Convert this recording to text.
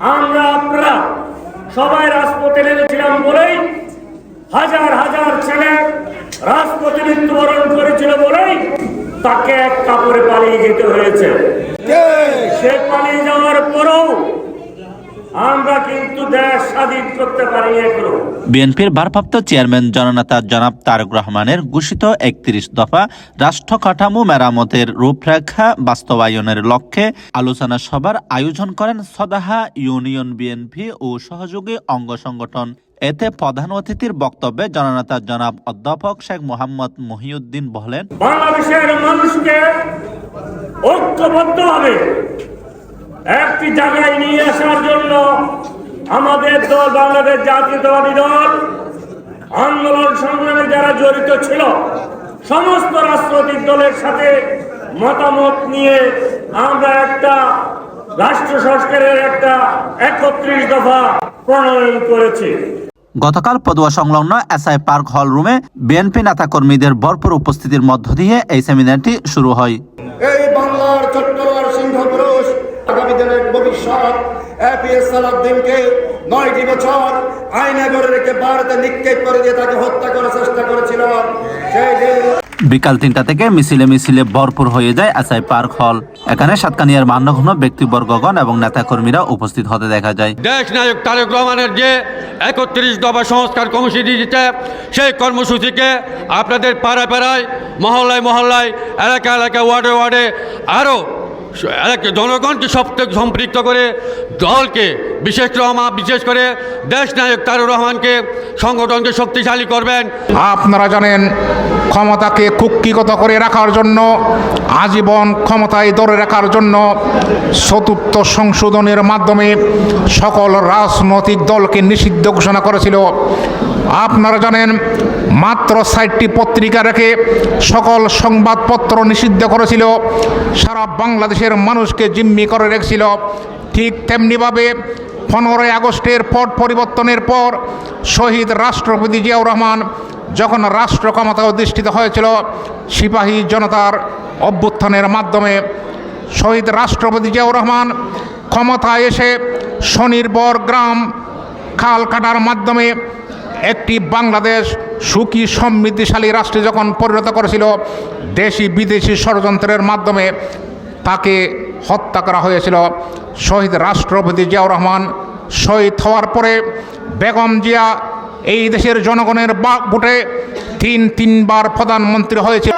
আমরা আপনারা সবাই রাজপথে নেমেছিলাম বলেই হাজার হাজার ছেলে রাজপথে মৃত্যুবরণ করেছিল বলেই তাকে এক কাপড়ে পালিয়ে যেতে হয়েছে। সে পালিয়ে যাওয়ার পরেও আমরা কিন্তু দেশ স্বাধীন করতে পারি বিএনপির ভারপ্রাপ্ত চেয়ারম্যান জননেতা জনাব তারেক রহমানের ঘোষিত একত্রিশ দফা রাষ্ট্র কাঠামো মেরামতের রূপরেখা বাস্তবায়নের লক্ষ্যে আলোচনা সভার আয়োজন করেন সদাহা ইউনিয়ন বিএনপি ও সহযোগী অঙ্গ সংগঠন। এতে প্রধান অতিথির বক্তব্যে জননেতা জনাব অধ্যাপক শেখ মোহাম্মদ মহিউদ্দিন বলেন বাংলাদেশের মানুষকে ঐক্যবদ্ধভাবে একটি জায়গায় নিয়ে আসার জন্য আমাদের দল বাংলাদেশ জাতীয়তাবাদী দল আন্দোলন সংগ্রামে যারা জড়িত ছিল সমস্ত রাজনৈতিক দলের সাথে মতামত নিয়ে আমরা একটা রাষ্ট্র সংস্কারের একটা একত্রিশ দফা প্রণয়ন করেছি। গতকাল পদুয়া সংলগ্ন এসআই পার্ক হল রুমে বিএনপি নেতাকর্মীদের ভরপুর উপস্থিতির মধ্য দিয়ে এই সেমিনারটি শুরু হয়। এই বাংলার চট্টগ্রাম সিংহ পুরুষ ভবিষ্যৎ। এপিএস সালাদ্দিনকে নয়টি বছর রেখে ভারতে নিক্ষেপ করে দিয়ে তাকে হত্যা করার চেষ্টা করেছিল। সেই বিকাল তিনটা থেকে মিছিলে মিছিলে ভরপুর হয়ে যায় এসআই পার্ক হল। এখানে সাতকানিয়ার মান্যঘন ব্যক্তিবর্গগণ এবং নেতাকর্মীরা উপস্থিত হতে দেখা যায়। দেশ নায়ক তারেক রহমানের যে একত্রিশ দফা সংস্কার কমিটি দিতে সেই কর্মসূচিকে আপনাদের পাড়ায় পাড়ায় মহল্লায় মহল্লায় এলাকা এলাকা ওয়ার্ডে ওয়ার্ডে আরও জনগণকে সবথেকে সম্পৃক্ত করে দলকে বিশেষ রহমান, বিশেষ করে দেশ নায়ক তারুর রহমানকে সংগঠনকে শক্তিশালী করবেন। আপনারা জানেন ক্ষমতাকে কুক্ষিগত করে রাখার জন্য, আজীবন ক্ষমতায় ধরে রাখার জন্য চতুর্থ সংশোধনের মাধ্যমে সকল রাজনৈতিক দলকে নিষিদ্ধ ঘোষণা করেছিল। আপনারা জানেন, মাত্র ষাটটি পত্রিকা রেখে সকল সংবাদপত্র নিষিদ্ধ করেছিল। সারা বাংলাদেশের মানুষকে জিম্মি করে রেখেছিল। ঠিক তেমনিভাবে পনেরোই আগস্টের পট পরিবর্তনের পর শহীদ রাষ্ট্রপতি জিয়াউর রহমান যখন রাষ্ট্র ক্ষমতা অধিষ্ঠিত হয়েছিল, সিপাহী জনতার অভ্যুত্থানের মাধ্যমে শহীদ রাষ্ট্রপতি জিয়াউর রহমান ক্ষমতায় এসে স্বনির্ভর গ্রাম খাল কাটার মাধ্যমে একটি বাংলাদেশ সুখী, সমৃদ্ধিশালী রাষ্ট্রে যখন পরিণত করেছিল, দেশি বিদেশি ষড়যন্ত্রের মাধ্যমে তাকে হত্যা করা হয়েছিল। শহীদ রাষ্ট্রপতি জিয়াউর রহমান শহীদ হওয়ার পরে বেগম জিয়া এই দেশের জনগণের ভোটে তিন তিনবার প্রধানমন্ত্রী হয়েছে।